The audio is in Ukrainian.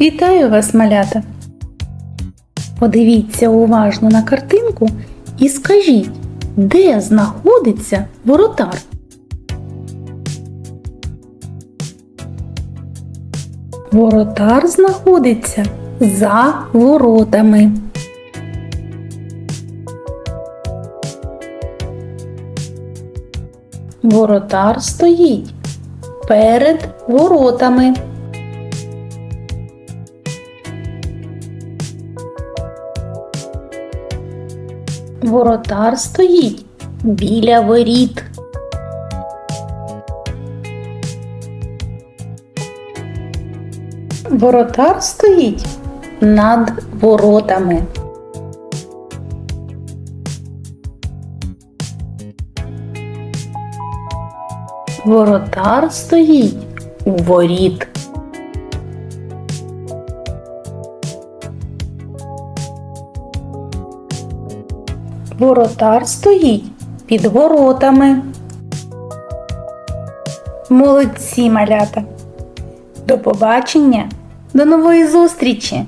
Вітаю вас, малята! Подивіться уважно на картинку і скажіть, де знаходиться воротар? Воротар знаходиться за воротами. Воротар стоїть перед воротами. Воротар стоїть біля воріт. Воротар стоїть над воротами. Воротар стоїть у воріт. Воротар стоїть під воротами. Молодці малята. До побачення, до нової зустрічі!